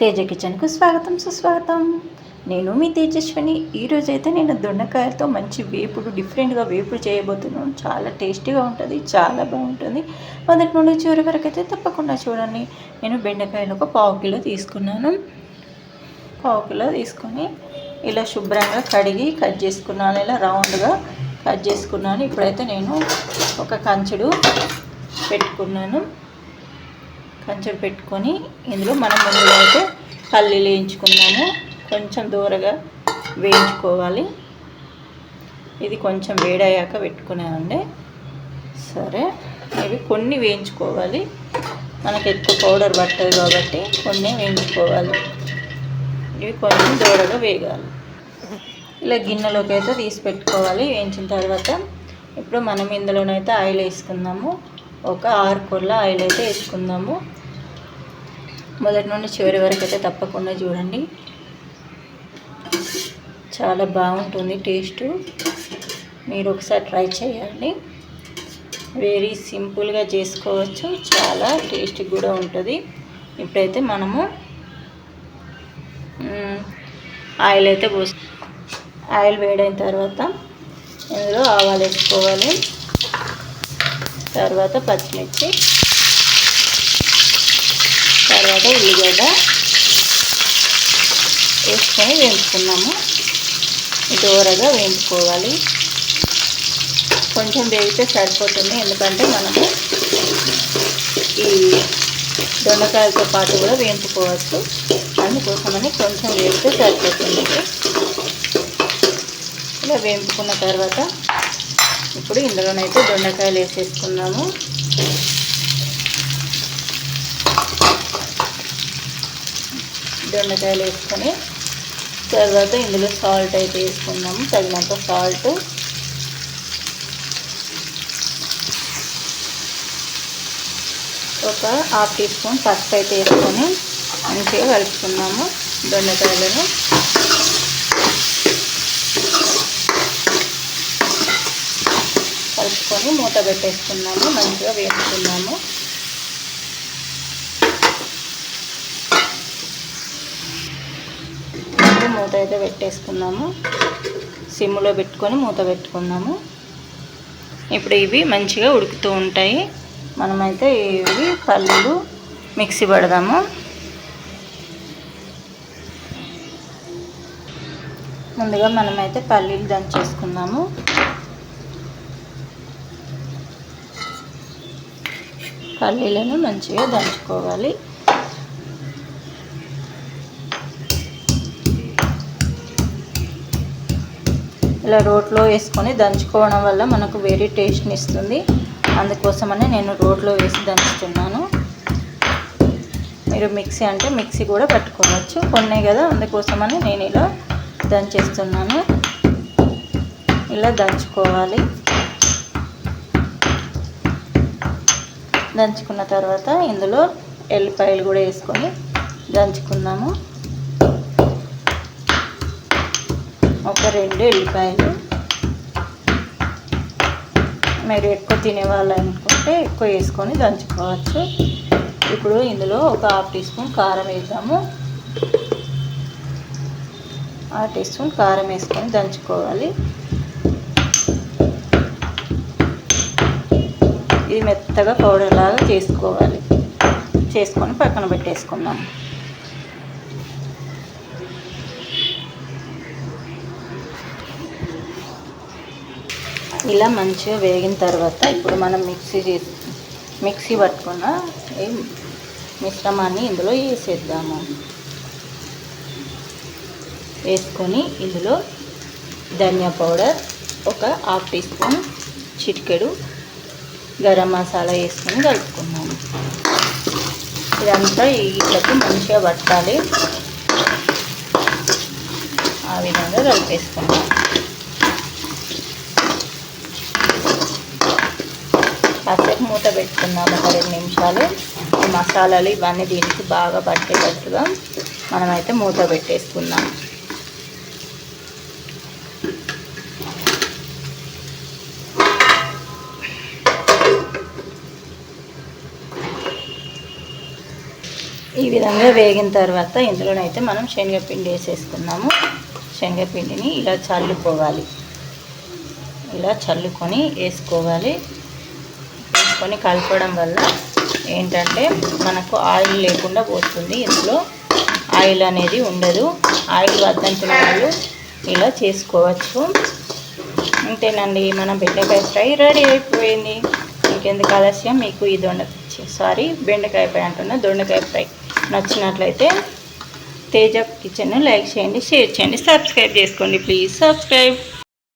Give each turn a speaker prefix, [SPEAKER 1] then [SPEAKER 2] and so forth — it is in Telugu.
[SPEAKER 1] తేజ కిచెన్కు స్వాగతం సుస్వాగతం. నేను మీ తేజస్విని. ఈరోజు అయితే నేను దొండకాయలతో మంచి వేపుడు డిఫరెంట్గా వేపుడు చేయబోతున్నాను. చాలా టేస్టీగా ఉంటుంది చాలా బాగుంటుంది. మొదటి నుండి చివరి వరకు అయితే తప్పకుండా చూడండి. నేను బెండకాయలు ఒక పావు కిలో తీసుకున్నాను. పావు కిలో తీసుకొని ఇలా శుభ్రంగా కడిగి కట్ చేసుకున్నాను. ఇలా రౌండ్గా కట్ చేసుకున్నాను. ఇప్పుడైతే నేను ఒక కంచుడు పెట్టుకున్నాను. కొంచెం పెట్టుకొని ఇందులో మనం ముందుగా అయితే పల్లీలు వేయించుకున్నాము కొంచెం దూరగా వేయించుకోవాలి. ఇది కొంచెం వేడయ్యాక పెట్టుకున్నానండి. సరే ఇవి కొన్ని వేయించుకోవాలి. మనకి ఎక్కువ పౌడర్ పట్టదు కాబట్టి కొన్ని వేయించుకోవాలి. ఇవి కొంచెం దూరగా వేగాలి. ఇలా గిన్నెలోకి అయితే తీసి పెట్టుకోవాలి. వేయించిన తర్వాత ఇప్పుడు మనం ఇందులోనైతే ఆయిల్ వేసుకుందాము. ఒక ఆరు కొల్ల ఆయిల్ అయితే వేసుకుందాము. మొదటి నుండి చివరి వరకు అయితే తప్పకుండా చూడండి. చాలా బాగుంటుంది టేస్ట్. మీరు ఒకసారి ట్రై చేయండి వెరీ సింపుల్గా చేసుకోవచ్చు. చాలా టేస్ట్ కూడా ఉంటుంది. ఇప్పుడైతే మనము ఆయిల్ అయితే పోసి ఆయిల్ వేడైన తర్వాత ఇందులో ఆవాలు వేసుకోవాలి. తర్వాత పచ్చిమిర్చి. తర్వాత ఉల్లిగడ్డ వేసుకొని వేయించుకున్నాము దూరగా వేయించుకోవాలి. కొంచెం వేగితే సరిపోతుంది. ఎందుకంటే మనము ఈ దొండకాయలతో పాటు కూడా వేయించుకోవచ్చు. అందుకోసమని కొంచెం వేస్తే సరిపోతుంది. ఇలా వేయించుకున్న తర్వాత ఇప్పుడు ఇందులోనైతే దొండకాయలు వేసేసుకున్నాము. దొండకాయలు వేసుకొని తర్వాత ఇందులో సాల్ట్ అయితే వేసుకున్నాము తగినంత సాల్ట్. ఒక హాఫ్ టీ స్పూన్ పసుపు అయితే వేసుకొని మంచిగా కలుపుకున్నాము దొండకాయలను కలుపుకొని మూత పెట్టేసుకున్నాము మంచిగా వేసుకున్నాము మూత అయితే పెట్టేసుకున్నాము సిమ్లో పెట్టుకొని మూత పెట్టుకున్నాము ఇప్పుడు ఇవి మంచిగా ఉడుకుతూ ఉంటాయి. మనమైతే ఇవి పళ్ళు మిక్సీ పడదాము. ముందుగా మనమైతే పల్లీలు దంచేసుకుందాము. పల్లీలను మంచిగా దంచుకోవాలి. ఇలా రోట్లో వేసుకొని దంచుకోవడం వల్ల మనకు వేరే టేస్ట్ని ఇస్తుంది. అందుకోసమని నేను రోట్లో వేసి దంచుతున్నాను. మీరు మిక్సీ అంటే మిక్సీ కూడా పట్టుకోవచ్చు. కొన్నే కదా అందుకోసమని నేను ఇలా దంచేస్తున్నాను. ఇలా దంచుకోవాలి. దంచుకున్న తర్వాత ఇందులో ఎల్లిపాయలు కూడా వేసుకొని దంచుకుందాము. ఒక రెండు ఎల్లిపాయలు. మీరు ఎక్కువ తినేవాళ్ళు అనుకుంటే ఎక్కువ వేసుకొని దంచుకోవచ్చు. ఇప్పుడు ఇందులో ఒక హాఫ్ టీ స్పూన్ కారం వేద్దాము. హాఫ్ టీ స్పూన్ కారం వేసుకొని దంచుకోవాలి. ఇది మెత్తగా పౌడర్ లాగా చేసుకోవాలి. చేసుకొని పక్కన పెట్టేసుకుందాం. ఇలా మంచిగా వేగిన తర్వాత ఇప్పుడు మనం మిక్సీ చేసి మిక్సీ పట్టుకున్న ఈ మిశ్రమాన్ని ఇందులో వేసేద్దాము. వేసుకొని ఇందులో ధనియా పౌడర్ ఒక హాఫ్ టీ స్పూన్ చిటికెడు గరం మసాలా వేసుకొని కలుపుకున్నాము ఇదంతా ఇట్లకి మంచిగా పట్టాలి. ఆ విధంగా కలిపేసుకున్నాము కాసేపు మూత పెట్టుకున్నాము ఒక రెండు నిమిషాలు. ఈ మసాలాలు ఇవన్నీ దీనికి బాగా పట్టేటట్టుగా మనమైతే మూత పెట్టేసుకుందాం. ఈ విధంగా వేగిన తర్వాత ఇందులోనైతే మనం శనగపిండి వేసేసుకున్నాము శనగపిండిని ఇలా చల్లుకోవాలి. ఇలా చల్లుకొని వేసుకోవాలి. వేసుకొని కలపడం వల్ల ఏంటంటే మనకు ఆయిల్ లేకుండా పోతుంది. ఇందులో ఆయిల్ అనేది ఉండదు. ఆయిల్ వద్దంటున్న వాళ్ళు ఇలా చేసుకోవచ్చు. అంతేనండి మన బెండకాయ ఫ్రై రెడీ అయిపోయింది. ఇంకెందుకు ఆలస్యం? మీకు ఈ దొండ సారీ బెండకాయ ఫ్రై అంటున్నా. దొండకాయ ఫ్రై నచ్చినట్లయితే తేజ కిచెన్ లైక్ చేయండి షేర్ చేయండి సబ్స్క్రైబ్ చేసుకోండి. Please subscribe.